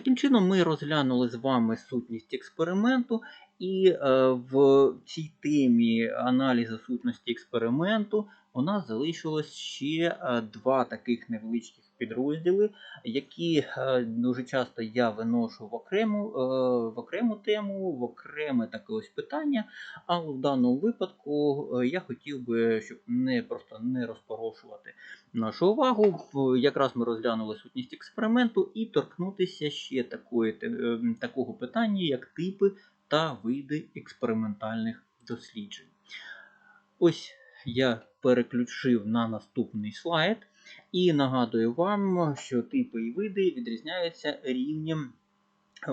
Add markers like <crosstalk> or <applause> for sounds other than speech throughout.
Таким чином, ми розглянули з вами сутність експерименту, і е, в цій темі аналізу сутності експерименту у нас залишилось ще е, два таких невеличких підрозділи, які е, дуже часто я виношу в окрему, е, в окрему тему, в окреме таке ось питання. Але в даному випадку е, я хотів би, щоб не просто не розпорошувати нашу увагу. Якраз ми розглянули сутність експерименту і торкнутися ще такої, такого питання, як типи та види експериментальних досліджень. Ось я переключив на наступний слайд і нагадую вам, що типи і види відрізняються рівнем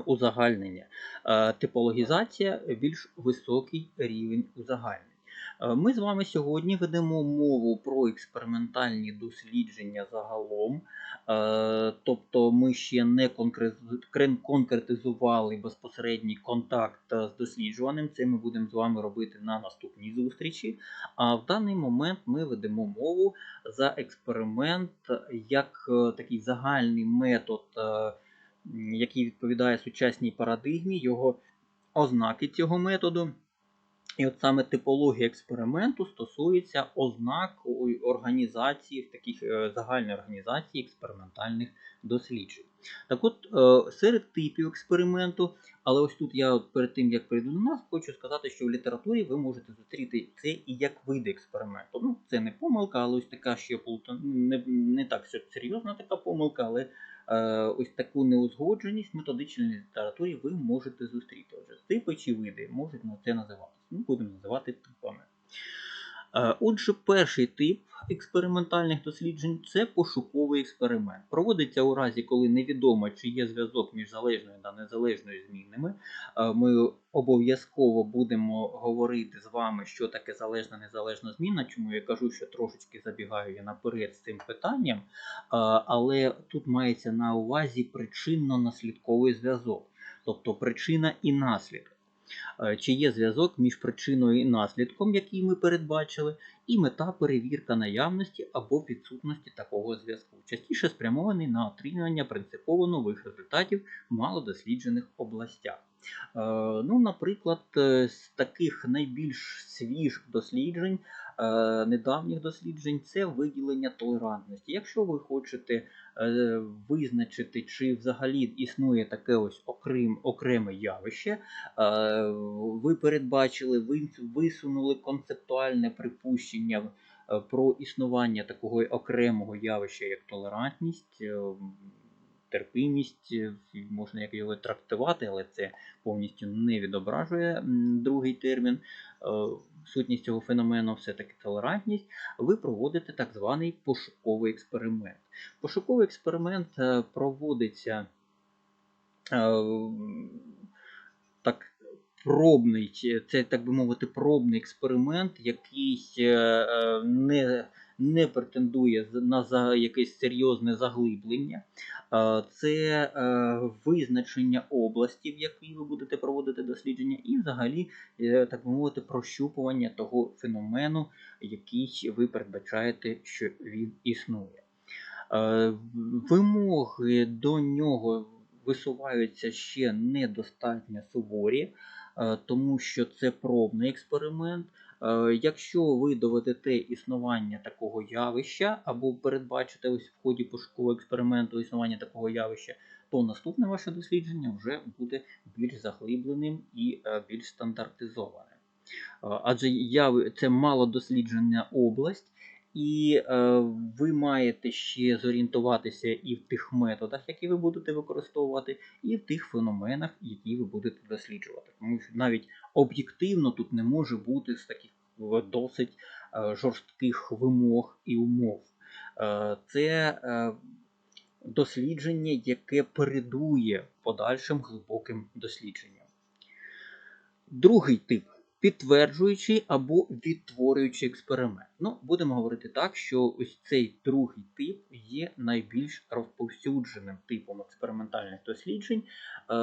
узагальнення. Е, Типологізація більш високий рівень узагальнень. Е, Ми з вами сьогодні ведемо мову про експериментальні дослідження загалом. Е, Тобто ми ще не конкретизували безпосередній контакт з досліджуваним. Це ми будемо з вами робити на наступній зустрічі. А в даний момент ми ведемо мову за експеримент як е, такий загальний метод, який відповідає сучасній парадигмі, його ознаки цього методу. І от саме типологія експерименту стосується ознак організації, в таких е, загальної організації експериментальних досліджень. Так от, е, серед типів експерименту, але ось тут я перед тим як перейду до нас, хочу сказати, що в літературі ви можете зустріти це і як види експерименту. Ну, це не помилка, але ось така ще не, не так серйозна така помилка, але ось таку неузгодженість в методичній літературі ви можете зустріти. Отже, типи чи види можуть на це називатися. Ми будемо називати типами. Е, Отже, перший тип експериментальних досліджень це пошуковий експеримент. Проводиться у разі, коли невідомо, чи є зв'язок між залежною та незалежною змінними. Е, Ми обов'язково будемо говорити з вами, що таке залежна незалежна зміна. Чому я кажу, що трошечки забігаю я наперед з цим питанням. Е, Але тут мається на увазі причинно-наслідковий зв'язок, тобто причина і наслідок. Е, Чи є зв'язок між причиною і наслідком, який ми передбачили, і мета перевірка наявності або відсутності такого зв'язку, частіше спрямований на отримання принципово нових результатів в малодосліджених областях. Е, Ну, наприклад, е, з таких найбільш свіжих досліджень, недавніх досліджень, це виділення толерантності. Якщо ви хочете е, визначити, чи взагалі існує таке ось окрем, окреме явище, е, ви передбачили, ви висунули концептуальне припущення е, про існування такого окремого явища, як толерантність. е, Терпимість, е, можна як його трактувати, але це повністю не відображує другий термін. Е, Сутність цього феномену все-таки толерантність. Ви проводите так званий пошуковий експеримент. Пошуковий експеримент е, проводиться е, так пробний, це так би мовити, пробний експеримент, який не, не претендує на якесь серйозне заглиблення. Е, Це е, визначення області, в якій ви будете проводити дослідження, і взагалі, е, так би мовити, прощупування того феномену, який ви передбачаєте, що він існує. Вимоги до нього висуваються ще недостатньо суворі, тому що це пробний експеримент. Е, Якщо ви доведете існування такого явища або передбачите ось в ході пошукового експерименту існування такого явища, то наступне ваше дослідження вже буде більш заглибленим і е, більш стандартизованим. Е, Адже це малодосліджена область, і ви маєте ще зорієнтуватися і в тих методах, які ви будете використовувати, і в тих феноменах, які ви будете досліджувати. Тому що навіть об'єктивно тут не може бути з таких досить е, жорстких вимог і умов. Е, Це е, дослідження, яке передує подальшим глибоким дослідженням. Другий тип підтверджуючий або відтворюючий експеримент. Ну, будемо говорити так, що ось цей другий тип є найбільш розповсюдженим типом експериментальних досліджень. Е,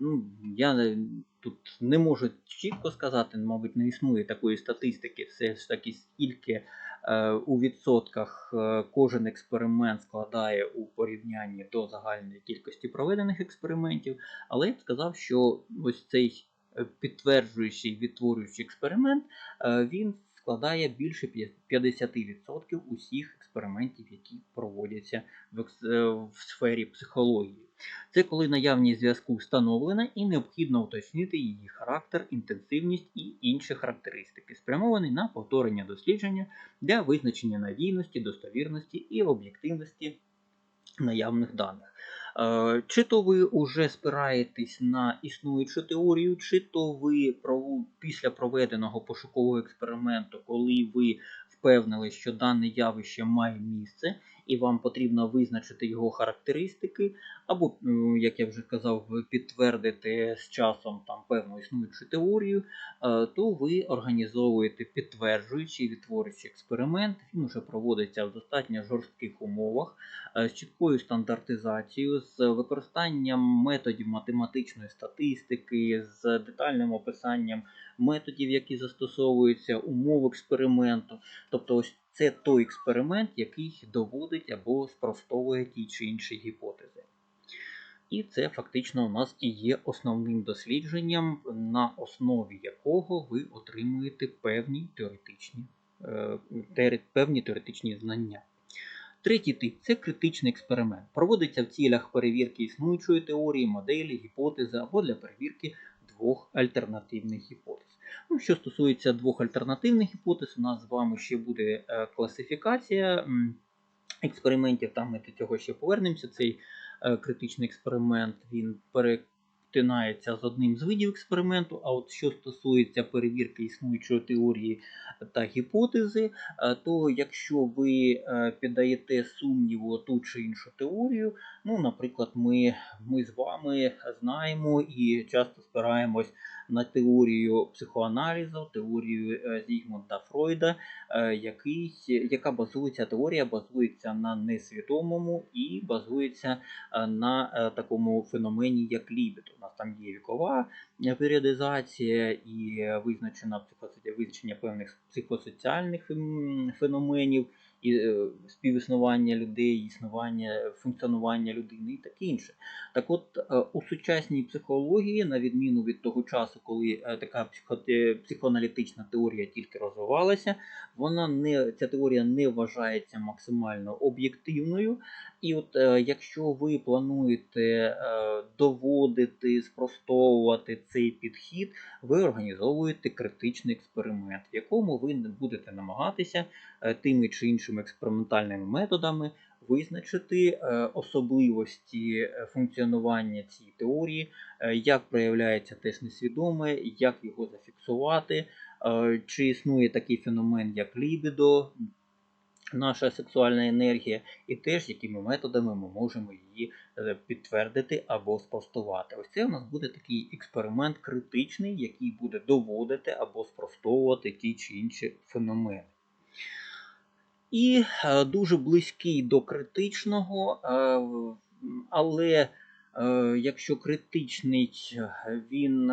ну, я тут не можу чітко сказати, мабуть, не існує такої статистики, все ж таки, скільки е, у відсотках е, кожен експеримент складає у порівнянні до загальної кількості проведених експериментів, але я б сказав, що ось цей е, підтверджуючий відтворюючий експеримент е, він складає більше п'я- 50% усіх експериментів, які проводяться в, е, в сфері психології. Це коли наявність зв'язку встановлена і необхідно уточнити її характер, інтенсивність і інші характеристики, спрямовані на повторення дослідження для визначення надійності, достовірності і об'єктивності наявних даних. Е, Чи то ви вже спираєтесь на існуючу теорію, чи то ви після проведеного пошукового експерименту, коли ви впевнили, що дане явище має місце, і вам потрібно визначити його характеристики, або, як я вже казав, підтвердити з часом там певну існуючу теорію, е, то ви організовуєте підтверджуючий відтворюючий експеримент. Він вже проводиться в достатньо жорстких умовах е, з чіткою стандартизацією, з використанням методів математичної статистики, з детальним описанням методів, які застосовуються, умов експерименту. Тобто, ось це той експеримент, який доводить або спростовує ті чи інші гіпотези. І це фактично у нас і є основним дослідженням, на основі якого ви отримуєте певні теоретичні, е, певні теоретичні знання. Третій тип це критичний експеримент. Проводиться в цілях перевірки існуючої теорії, моделі, гіпотези або для перевірки двох альтернативних гіпотез. Ну, що стосується двох альтернативних гіпотез, у нас з вами ще буде е, класифікація експериментів, там ми до цього ще повернемося. Цей е, критичний експеримент він перетинається з одним з видів експерименту. А от що стосується перевірки існуючої теорії та гіпотези, е, то якщо ви піддаєте сумніву ту чи іншу теорію, ну, наприклад, ми, ми з вами знаємо і часто спираємось на теорію психоаналізу, теорію е, Зігмунда Фройда, е, який, яка базується, теорія базується на несвідомому і базується е, на такому феномені, як лібідо. У нас там є вікова періодизація і визначена визначення певних психосоціальних феноменів, і е, співіснування людей, існування, функціонування людини і таке інше. Так от, е, у сучасній психології, на відміну від того часу, коли е, така психоаналітична теорія тільки розвивалася, вона не, ця теорія не вважається максимально об'єктивною. І от е, якщо ви плануєте е, доводити, спростовувати цей підхід, ви організовуєте критичний експеримент, в якому ви будете намагатися е, тими чи іншими експериментальними методами визначити особливості функціонування цієї теорії, як проявляється теж несвідоме, як його зафіксувати, чи існує такий феномен, як лібідо, наша сексуальна енергія, і теж якими методами ми можемо її е, підтвердити або спростувати. Ось це у нас буде такий експеримент критичний, який буде доводити або спростовувати ті чи інші феномени. І е, дуже близький до критичного, е, але якщо критичний, він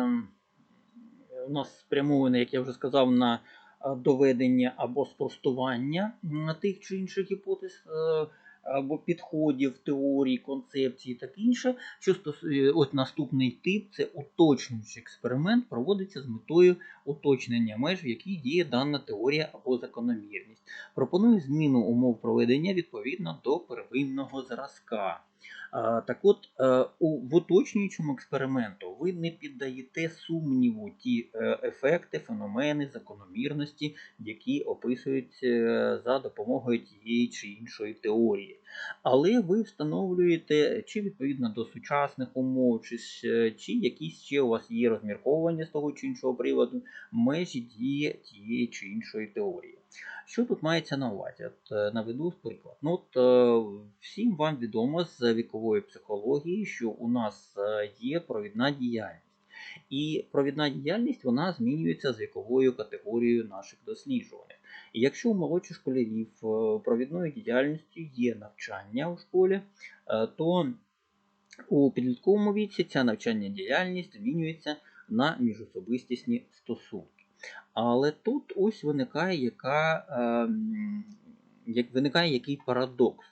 у нас спрямований, як я вже сказав, на доведення або спростування тих чи інших гіпотез е, або підходів, теорій, концепцій і таке інше. Що стосує, от наступний тип це уточнюючий експеримент, проводиться з метою уточнення меж, в яких діє дана теорія або закономірність. Пропонує зміну умов проведення відповідно до первинного зразка. Так от, е, в уточнюючому експерименту ви не піддаєте сумніву ті е, ефекти, феномени, закономірності, які описують е, за допомогою тієї чи іншої теорії. Але ви встановлюєте чи відповідно до сучасних умов, чи, чи якісь ще у вас є розмірковування з того чи іншого приводу, межі дії тієї чи іншої теорії. Що тут мається на увазі? От, е, наведу приклад. Ну, от, е, всім вам відомо з вікової психології, що у нас е, є провідна діяльність. І провідна діяльність вона змінюється з віковою категорією наших досліджуваних. І якщо у молодших школярів провідною діяльністю є навчання у школі, то у підлітковому віці ця навчальна діяльність змінюється на міжособистісні стосунки. Але тут ось виникає яка, ем, як виникає який парадокс.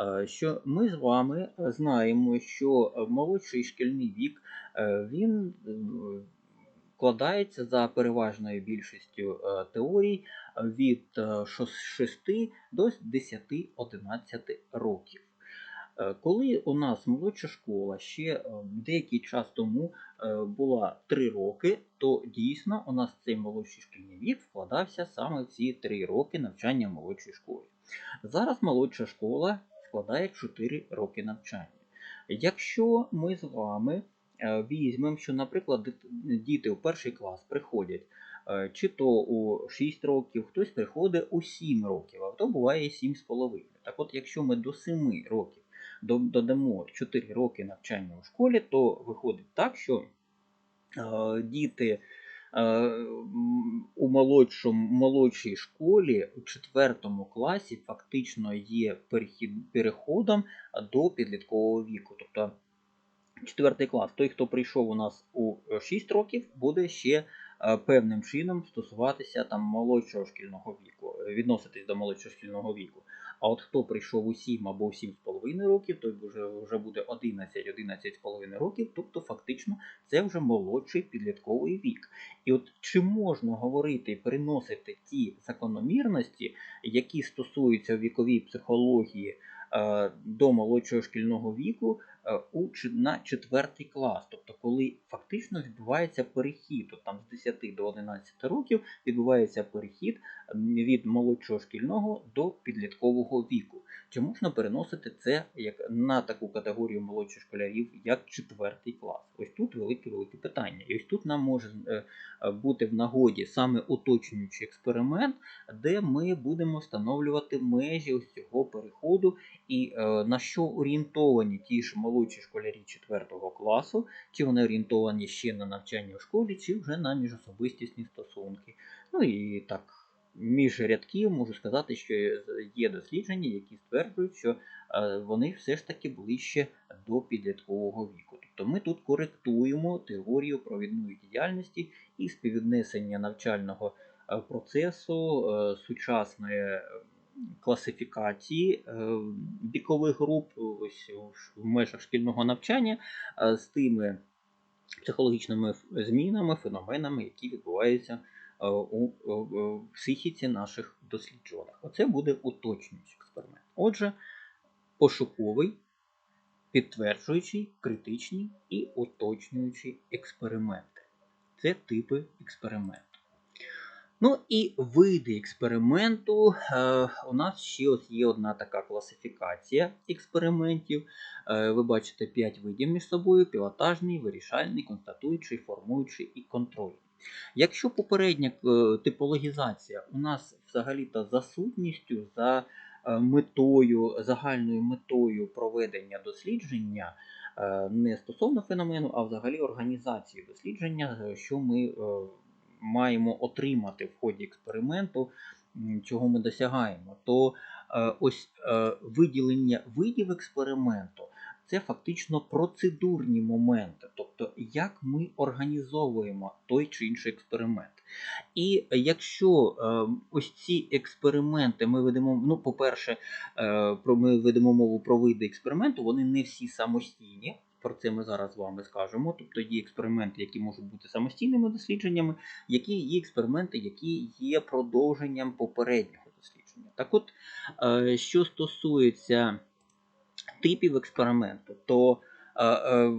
Е, Що ми з вами знаємо, що молодший шкільний вік е, він вкладається за переважною більшістю е, теорій від е, 6 до 10-11 років. Е, Коли у нас молодша школа ще е, деякий час тому е, була 3 роки, то дійсно у нас цей молодший шкільний вік вкладався саме в ці 3 роки навчання в молодшій школі. Зараз молодша школа складає 4 роки навчання. Якщо ми з вами візьмемо, що, наприклад, діти у перший клас приходять чи то у 6 років, хтось приходить у 7 років, а то буває 7,5. Так от, якщо ми до 7 років додамо 4 роки навчання у школі, то виходить так, що е, діти е, у молодшому, молодшій школі у 4 класі фактично є переходом до підліткового віку. Тобто 4 клас, той, хто прийшов у нас у 6 років, буде ще е, певним чином стосуватися там молодшого шкільного віку, е, відноситись до молодшого шкільного віку. А от хто прийшов у 7 або у 7,5 років, той вже, вже буде 11-11,5 років, тобто фактично це вже молодший підлітковий вік. І от чи можна говорити і переносити ті закономірності, які стосуються віковій психології е, до молодшого шкільного віку е, у на четвертий клас, коли фактично відбувається перехід, от там з 10 до 11 років відбувається перехід від молодшого шкільного до підліткового віку. Чи можна переносити це як на таку категорію молодших школярів, як четвертий клас? Ось тут велике велике питання. І ось тут нам може е, бути в нагоді саме уточнюючий експеримент, де ми будемо встановлювати межі ось цього переходу і е, на що орієнтовані ті ж молодші школярі 4 класу, чи вони орієнтовані ще на навчання в школі, чи вже на міжособистісні стосунки. Ну і так, між рядків можу сказати, що є дослідження, які стверджують, що е, вони все ж таки ближче до підліткового віку. Тобто ми тут коректуємо теорію провідної діяльності і співвіднесення навчального е, процесу е, сучасної класифікації вікових груп ось в межах шкільного навчання з тими психологічними змінами, феноменами, які відбуваються у е, е, психіці наших досліджуваних. Оце буде уточнюючий експеримент. Отже, пошуковий, підтверджуючий, критичний і уточнюючий експерименти. Це типи експерименту. Ну і види експерименту. Е, у нас ще ось є одна така класифікація експериментів. Е, ви бачите 5 видів між собою: пілотажний, вирішальний, констатуючий, формуючий і контрольний. Якщо попередня е, типологізація у нас взагалі-то за сутністю, за е, метою, загальною метою проведення дослідження, е, не стосовно феномену, а взагалі організації дослідження, що ми маємо отримати в ході експерименту, чого ми досягаємо, то ось виділення видів експерименту це фактично процедурні моменти, тобто як ми організовуємо той чи інший експеримент. І якщо е, ось ці експерименти ми ведемо, ну, по-перше, е, ми ведемо мову про види експерименту, вони не всі самостійні. Про це ми зараз з вами скажемо. Тобто є експерименти, які можуть бути самостійними дослідженнями, які є експерименти, які є продовженням попереднього дослідження. Так от, е, що стосується типів експерименту, то е, е,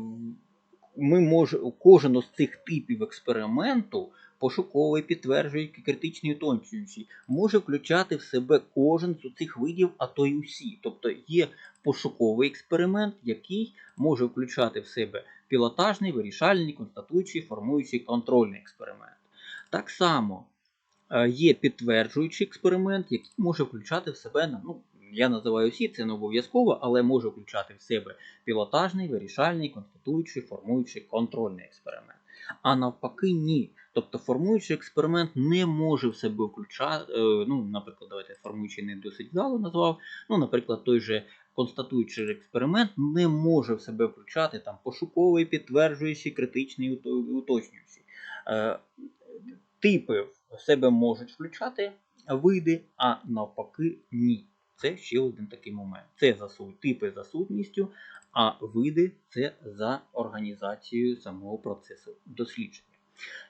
ми може, кожен з цих типів експерименту, пошуковий, підтверджуючий, критичний, уточнюючий, може включати в себе кожен з цих видів, а то й усі. Тобто є пошуковий експеримент, який може включати в себе пілотажний, вирішальний, констатуючий, формуючий, контрольний експеримент. Так само е, є підтверджуючий експеримент, який може включати в себе, ну, я називаю всі, це не обов'язково, але може включати в себе пілотажний, вирішальний, констатуючий, формуючий, контрольний експеримент. А навпаки, ні. Тобто формуючий експеримент не може в себе включати, ну, наприклад, давайте формуючий не досить вдало назвав, ну, наприклад, той же констатуючий експеримент не може в себе включати там пошуковий, підтверджуючий, критичний, уто- уточнюючий. Е, типи в себе можуть включати види, а навпаки, ні. Це ще один такий момент. Це за су- типи за сутністю, а види це за організацією самого процесу дослідження.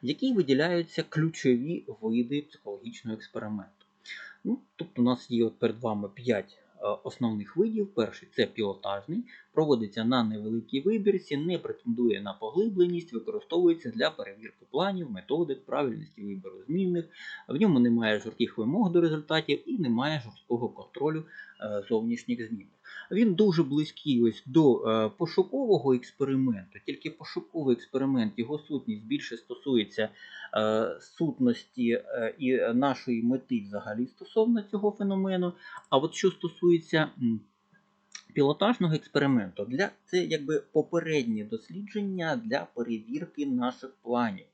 Які виділяються ключові види психологічного експерименту. Ну, Тобто у нас є от перед вами 5 основних видів. Перший це пілотажний, проводиться на невеликій вибірці, не претендує на поглибленість, використовується для перевірки планів, методик, правильності вибору змінних. В ньому немає жорстких вимог до результатів і немає жорсткого контролю е, зовнішніх змінних. Він дуже близький ось до е, пошукового експерименту, тільки пошуковий експеримент, його сутність більше стосується е, сутності е, і нашої мети взагалі стосовно цього феномену. А от що стосується пілотажного експерименту, для, це якби попереднє дослідження для перевірки наших планів.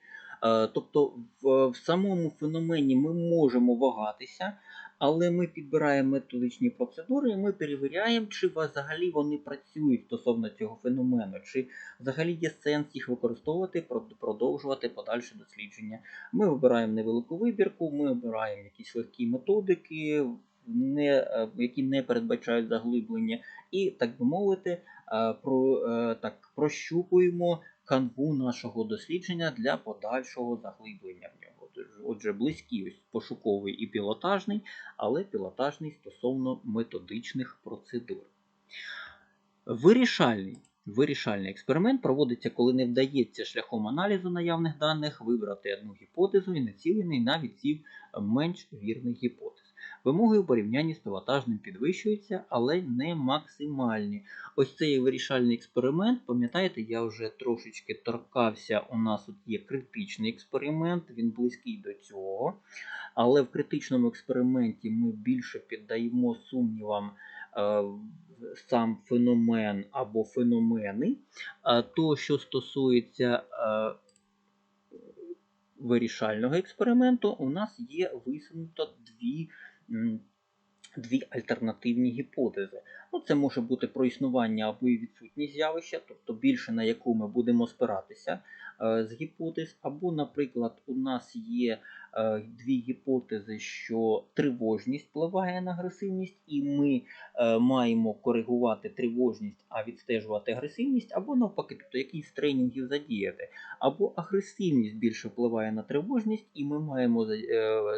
Тобто в, в самому феномені ми можемо вагатися, але ми підбираємо методичні процедури і ми перевіряємо, чи взагалі вони працюють стосовно цього феномену, чи взагалі є сенс їх використовувати, прод- продовжувати подальше дослідження. Ми вибираємо невелику вибірку, ми обираємо якісь легкі методики, не, е, які не передбачають заглиблення, і, так би мовити, е, про, е, так, прощупуємо канву нашого дослідження для подальшого заглиблення в нього. Отже- близькі ось пошуковий і пілотажний, але пілотажний стосовно методичних процедур. Вирішальний. Вирішальний експеримент проводиться, коли не вдається шляхом аналізу наявних даних вибрати одну гіпотезу і націлений на відсів менш вірних гіпотез. Вимоги у порівнянні з пілотажним підвищуються, але не максимальні. Ось цей вирішальний експеримент, пам'ятаєте, я вже трошечки торкався. У нас тут є критичний експеримент, він близький до цього. Але в критичному експерименті ми більше піддаємо сумнівам е, сам феномен або феномени. А то, що стосується е, вирішального експерименту, у нас є висунуто дві, дві альтернативні гіпотези. Ну, це може бути про існування або відсутність з'явища, тобто більше на яку ми будемо спиратися е, з гіпотез, або, наприклад, у нас є е, дві гіпотези, що тривожність впливає на агресивність, і ми е, маємо коригувати тривожність, а відстежувати агресивність, або навпаки, тобто якийсь з тренінгів задіяти. Або агресивність більше впливає на тривожність, і ми маємо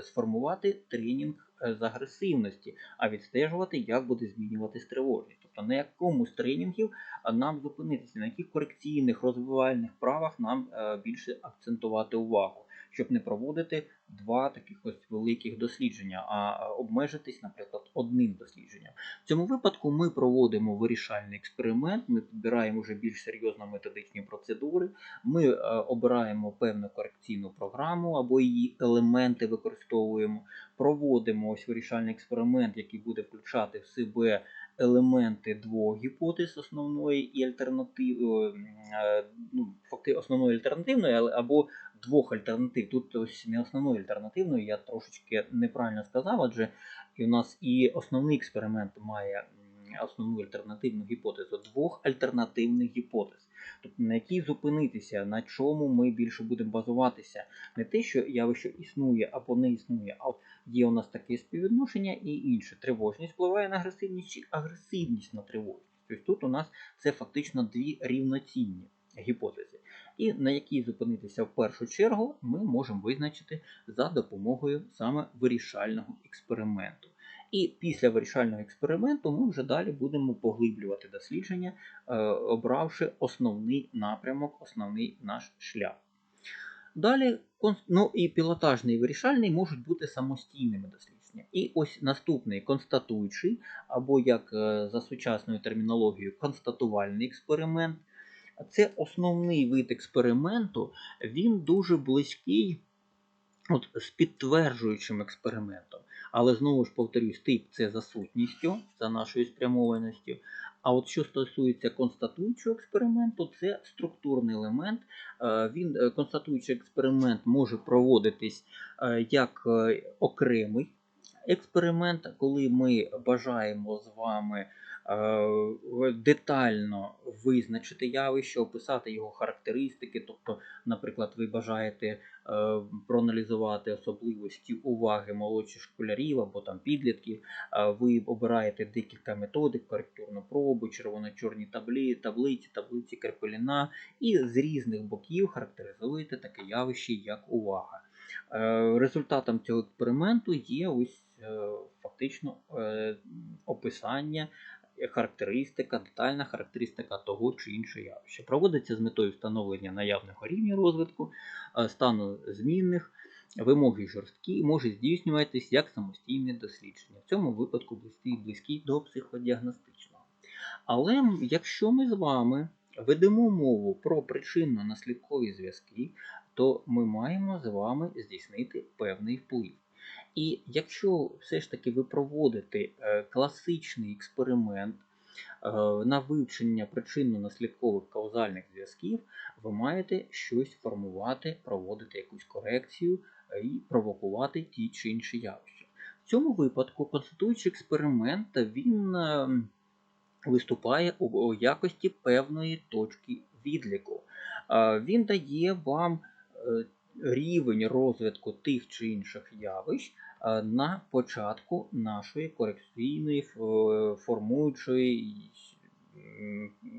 сформувати тренінг з агресивності, а відстежувати, як буде змінюватись тривожність. Тобто на якому з тренінгів нам зупинитися, на яких корекційних розвивальних правах нам е, більше акцентувати увагу, щоб не проводити два таких ось великих дослідження, а е, обмежитись, наприклад, одним дослідженням. В цьому випадку ми проводимо вирішальний експеримент, ми підбираємо вже більш серйозно методичні процедури, ми е, обираємо певну корекційну програму або її елементи використовуємо, проводимо ось вирішальний експеримент, який буде включати в себе елементи двох гіпотез основної і альтернатив, е, ну, факти основної альтернативної, або двох альтернатив. Тут ось не основної альтернативної, я трошечки неправильно сказав, адже і у нас і основний експеримент має основну альтернативну гіпотезу двох альтернативних гіпотез. Тобто на якій зупинитися, на чому ми більше будемо базуватися. Не те, що явище існує або не існує, а є у нас таке співвідношення і інше. Тривожність впливає на агресивність чи агресивність на тривожність. Тобто тут у нас це фактично дві рівноцінні гіпотези. І на якій зупинитися в першу чергу, ми можемо визначити за допомогою саме вирішального експерименту. І після вирішального експерименту ми вже далі будемо поглиблювати дослідження, е, обравши основний напрямок, основний наш шлях. Далі, ну і пілотажний і вирішальний можуть бути самостійними дослідженнями. І ось наступний констатуючий, або як е, за сучасною термінологією, констатувальний експеримент. Це основний вид експерименту, він дуже близький от, з підтверджуючим експериментом. Але знову ж повторюсь, тип це за сутністю, за нашою спрямованістю. А от що стосується констатуючого експерименту, це структурний елемент. Е, Він е, констатуючий експеримент може проводитись е, як окремий експеримент, коли ми бажаємо з вами детально визначити явище, описати його характеристики. Тобто, наприклад, ви бажаєте е, проаналізувати особливості уваги молодших школярів або там підлітків. е, Ви обираєте декілька методик, коректурну пробу, червоно-чорні таблі, таблиці, таблиці Крепеліна, і з різних боків характеризуєте таке явище, як увага. Е, Результатом цього експерименту є ось е, фактично е, описання, е, характеристика, детальна характеристика того чи іншого явища. Проводиться з метою встановлення наявного рівня розвитку, е, стану змінних, вимоги жорсткі, може здійснюватись як самостійне дослідження. В цьому випадку близький, близький до психодіагностичного. Але якщо ми з вами ведемо мову про причинно-наслідкові зв'язки, то ми маємо з вами здійснити певний вплив. І якщо все ж таки ви проводите е, класичний експеримент е, на вивчення причинно-наслідкових каузальних зв'язків, ви маєте щось формувати, проводити якусь корекцію е, і провокувати ті чи інші явища. В цьому випадку конституючий експеримент він виступає у якості певної точки відліку. Він дає вам рівень розвитку тих чи інших явищ на початку нашої корекційної формуючої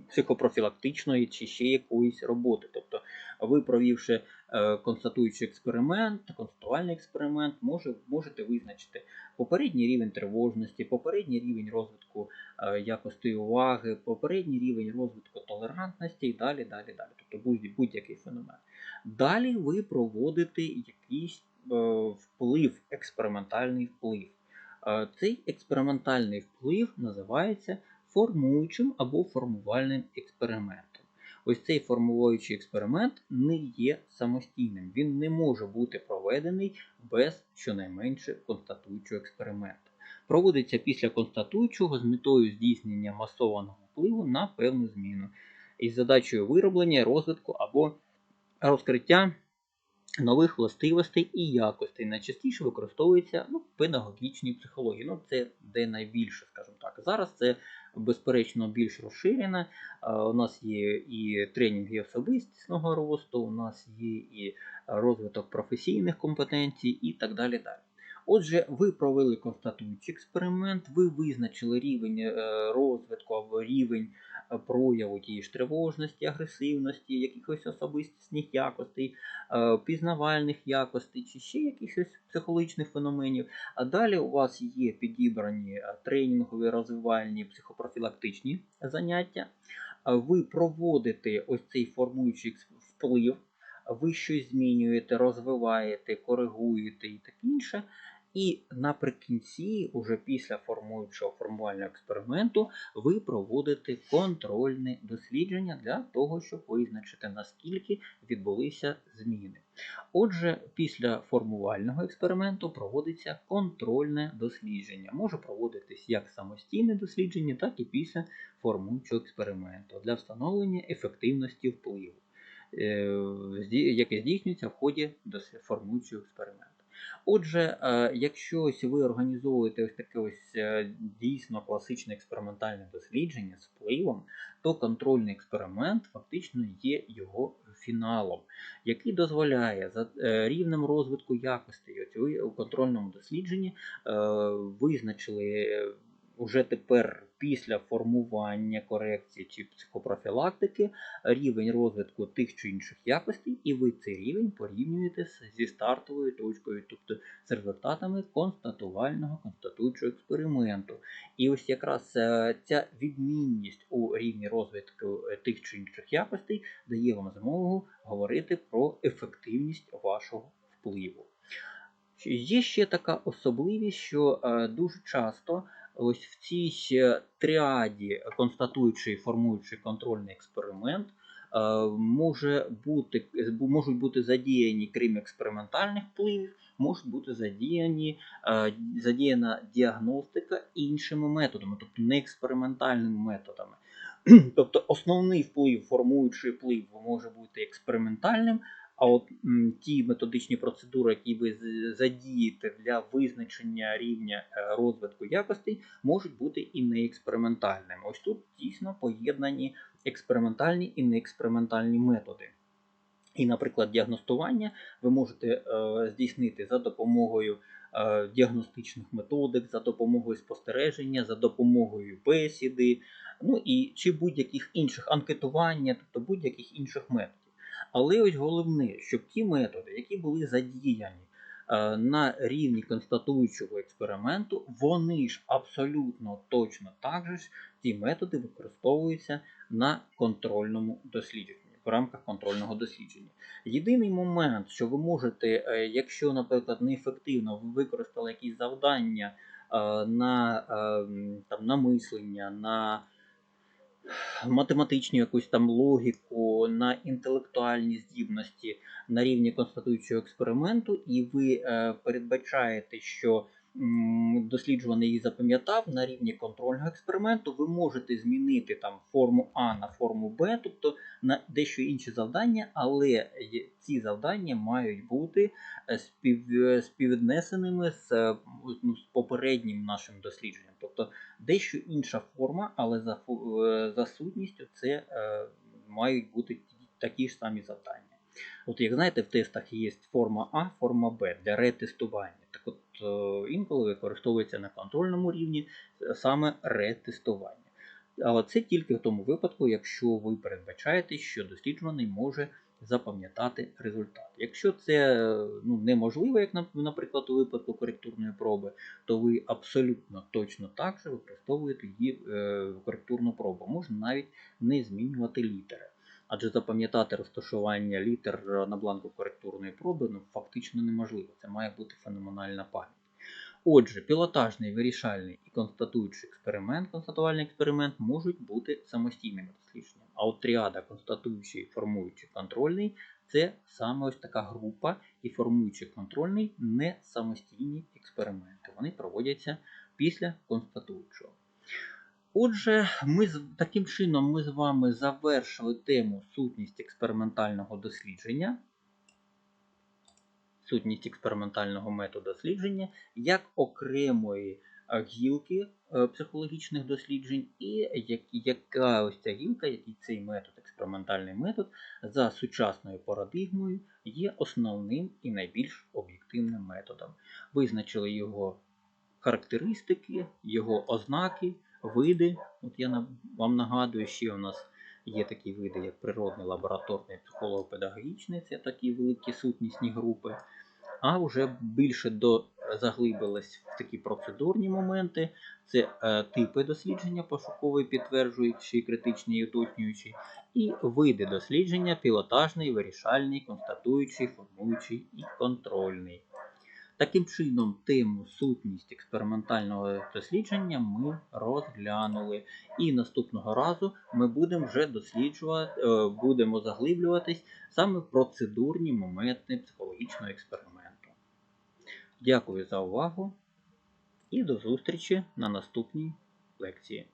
психопрофілактичної чи ще якоїсь роботи. Тобто, ви провівши е, констатуючий експеримент, констатувальний експеримент, може, можете визначити попередній рівень тривожності, попередній рівень розвитку е, якості уваги, попередній рівень розвитку толерантності і далі, далі, далі. Тобто будь- будь-який феномен. Далі ви проводите якийсь е, вплив, експериментальний вплив. Е, Цей експериментальний вплив називається формуючим або формувальним експериментом. Ось цей формуючий експеримент не є самостійним. Він не може бути проведений без щонайменше констатуючого експерименту. Проводиться після констатуючого з метою здійснення масованого впливу на певну зміну із задачею вироблення, розвитку або розкриття нових властивостей і якостей. Найчастіше використовується ну, педагогічній психології. Ну, це де найбільше, скажімо так. Зараз це безперечно більш розширено. Е, У нас є і тренінги особистісного росту, у нас є і розвиток професійних компетенцій і так далі. далі. Отже, ви провели констатуючий експеримент, ви визначили рівень е, розвитку або рівень прояву тієї ж тривожності, агресивності, якихось особистісних якостей, е, пізнавальних якостей чи ще якихось психологічних феноменів. А далі у вас є підібрані е, тренінгові, розвивальні, психопрофілактичні заняття. Е, Ви проводите ось цей формуючий вплив, ви щось змінюєте, розвиваєте, коригуєте і таке інше. І наприкінці, уже після формуючого формувального експерименту, ви проводите контрольне дослідження для того, щоб визначити, наскільки відбулися зміни. Отже, після формувального експерименту проводиться контрольне дослідження. Може проводитись як самостійне дослідження, так і після формуючого експерименту для встановлення ефективності впливу, е, яке здійснюється в ході формуючого експерименту. Отже, е, якщо ось ви організовуєте ось таке ось е, дійсно класичне експериментальне дослідження з впливом, то контрольний експеримент фактично є його фіналом, який дозволяє за е, рівнем розвитку ви у контрольному дослідженні визначили уже тепер після формування корекції чи психопрофілактики рівень розвитку тих чи інших якостей, і ви цей рівень порівнюєте зі стартовою точкою, тобто з результатами констатувального констатуючого експерименту. І ось якраз е, ця відмінність у рівні розвитку е, тих чи інших якостей дає вам змогу говорити про ефективність вашого впливу. Є ще така особливість, що е, дуже часто ось в цій тріаді констатуючий і формуючий контрольний експеримент е, може бути, можуть бути задіяні, крім експериментальних впливів, можуть бути задіяні, е, задіяна діагностика іншими методами, тобто не експериментальними методами. <clears throat> Тобто основний вплив, формуючий вплив може бути експериментальним, А от ті методичні процедури, які ви задієте для визначення рівня е, розвитку якостей, можуть бути і не експериментальними. Ось тут дійсно поєднані експериментальні і неекспериментальні методи. І, наприклад, діагностування ви можете е, здійснити за допомогою е, діагностичних методик, за допомогою спостереження, за допомогою бесіди, ну і чи будь-яких інших анкетування, тобто будь-яких інших методів. Але ось головне, щоб ті методи, які були задіяні е, на рівні констатуючого експерименту, вони ж абсолютно точно так же ті методи використовуються на контрольному дослідженні, в рамках контрольного дослідження. Єдиний момент, що ви можете, е, якщо, наприклад, неефективно ви використали якісь завдання е, на, е, там, на мислення, на математичну якусь там логіку, на інтелектуальні здібності на рівні констатуючого експерименту, і ви е, передбачаєте, що досліджуваний її запам'ятав на рівні контрольного експерименту, ви можете змінити там форму А на форму Б, тобто на дещо інші завдання, але ці завдання мають бути е, спів, е, співвіднесеними з, е, ну, з попереднім нашим дослідженням. Тобто дещо інша форма, але за, за сутністю це е, мають бути такі ж самі завдання. От як знаєте, в тестах є форма А, форма Б для ретестування. Так от інколи використовується на контрольному рівні е, саме ретестування. Але це тільки в тому випадку, якщо ви передбачаєте, що досліджуваний може запам'ятати результат. Якщо це е, ну, неможливо, як наприклад у випадку коректурної проби, то ви абсолютно точно так же використовуєте її е, коректурну пробу. Можна навіть не змінювати літери. Адже запам'ятати розташування літер на бланку коректурної проби ну, фактично неможливо. Це має бути феноменальна пам'ять. Отже, пілотажний, вирішальний і констатуючий експеримент, констатувальний експеримент можуть бути самостійними дослідженнями. А от тріада констатуючий, формуючий, контрольний це саме ось така група, і формуючий контрольний не самостійні експерименти. Вони проводяться після констатуючого. Отже, ми з таким чином ми з вами завершили тему сутність експериментального дослідження, сутність експериментального методу дослідження як окремої е, гілки е, психологічних досліджень, і яка ось ця гілка, який цей метод, експериментальний метод, за сучасною парадигмою є основним і найбільш об'єктивним методом. Визначили його характеристики, його ознаки, види. От я вам нагадую, ще у нас є такі види, як природний, лабораторний, психолого-педагогічний, це такі великі сутнісні групи. А вже більше до заглибились в такі процедурні моменти. Це е, типи дослідження, пошуковий, підтверджуючий, критичний і уточнюючий, і види дослідження, пілотажний, вирішальний, констатуючий, формуючий і контрольний. Таким чином, тему сутність експериментального дослідження ми розглянули. І наступного разу ми будемо вже досліджувати, е, будемо заглиблюватись саме в процедурні моменти психологічного експерименту. Дякую за увагу і до зустрічі на наступній лекції.